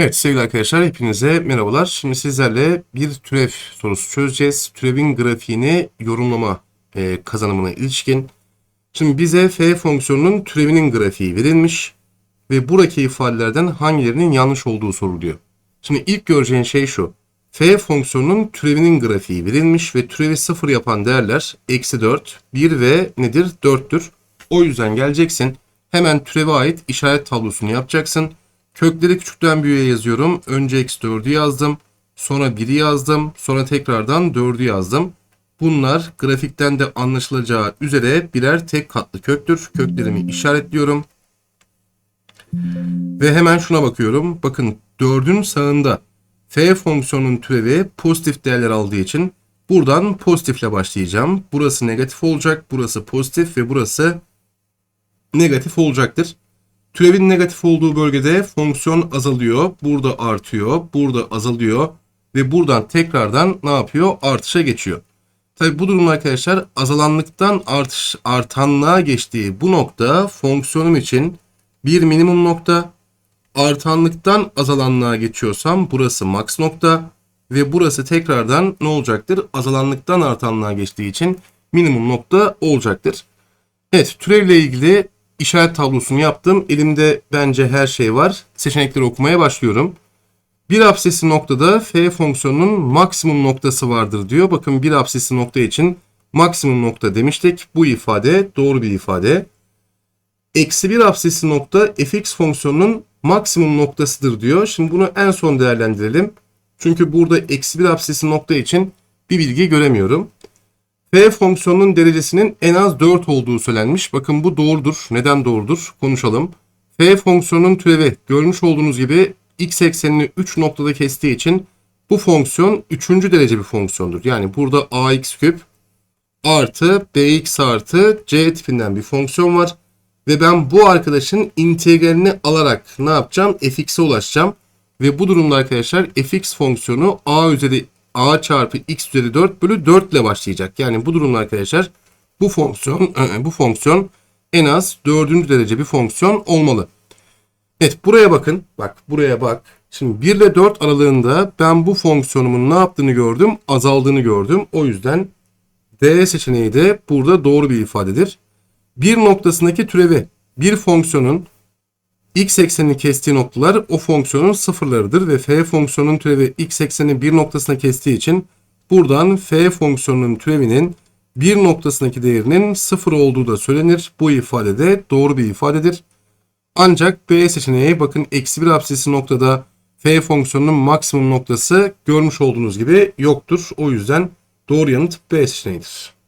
Evet sevgili arkadaşlar hepinize merhabalar. Şimdi sizlerle bir türev sorusu çözeceğiz. Türevin grafiğini yorumlama e, kazanımına ilişkin. Şimdi bize f fonksiyonunun türevinin grafiği verilmiş ve buradaki ifadelerden hangilerinin yanlış olduğu soruluyor. Şimdi ilk göreceğin şey şu. f fonksiyonunun türevinin grafiği verilmiş ve türevi sıfır yapan değerler eksi 4, 1 ve nedir? 4'tür. O yüzden geleceksin. Hemen türeve ait işaret tablosunu yapacaksın. Kökleri küçükten büyüğe yazıyorum. Önce eksi 4'ü yazdım. Sonra 1'i yazdım. Sonra tekrardan 4'ü yazdım. Bunlar grafikten de anlaşılacağı üzere birer tek katlı köktür. Köklerimi işaretliyorum. Ve hemen şuna bakıyorum. Bakın 4'ün sağında f fonksiyonunun türevi pozitif değerler aldığı için buradan pozitifle başlayacağım. Burası negatif olacak. Burası pozitif ve burası negatif olacaktır. Türevin negatif olduğu bölgede fonksiyon azalıyor. Burada artıyor. Burada azalıyor. Ve buradan tekrardan ne yapıyor? Artışa geçiyor. Tabi bu durum arkadaşlar azalanlıktan artış, artanlığa geçtiği bu nokta fonksiyonum için bir minimum nokta. Artanlıktan azalanlığa geçiyorsam burası max nokta. Ve burası tekrardan ne olacaktır? Azalanlıktan artanlığa geçtiği için minimum nokta olacaktır. Evet türevle ilgili işaret tablosunu yaptım. Elimde bence her şey var. Seçenekleri okumaya başlıyorum. Bir absesli noktada f fonksiyonunun maksimum noktası vardır diyor. Bakın bir absesli nokta için maksimum nokta demiştik. Bu ifade doğru bir ifade. Eksi bir absesli nokta fx fonksiyonunun maksimum noktasıdır diyor. Şimdi bunu en son değerlendirelim. Çünkü burada eksi bir absesli nokta için bir bilgi göremiyorum. F fonksiyonunun derecesinin en az 4 olduğu söylenmiş. Bakın bu doğrudur. Neden doğrudur? Konuşalım. F fonksiyonunun türevi görmüş olduğunuz gibi x eksenini 3 noktada kestiği için bu fonksiyon 3. derece bir fonksiyondur. Yani burada ax küp artı bx artı c tipinden bir fonksiyon var. Ve ben bu arkadaşın integralini alarak ne yapacağım? fx'e ulaşacağım. Ve bu durumda arkadaşlar fx fonksiyonu a üzeri a çarpı x üzeri 4 bölü 4 ile başlayacak. Yani bu durumda arkadaşlar bu fonksiyon bu fonksiyon en az 4. derece bir fonksiyon olmalı. Evet buraya bakın. Bak buraya bak. Şimdi 1 ile 4 aralığında ben bu fonksiyonumun ne yaptığını gördüm? Azaldığını gördüm. O yüzden D seçeneği de burada doğru bir ifadedir. Bir noktasındaki türevi bir fonksiyonun x eksenini kestiği noktalar o fonksiyonun sıfırlarıdır ve f fonksiyonunun türevi x eksenini bir noktasına kestiği için buradan f fonksiyonunun türevinin bir noktasındaki değerinin sıfır olduğu da söylenir. Bu ifade de doğru bir ifadedir. Ancak B seçeneği bakın eksi bir absesi noktada f fonksiyonunun maksimum noktası görmüş olduğunuz gibi yoktur. O yüzden doğru yanıt B seçeneğidir.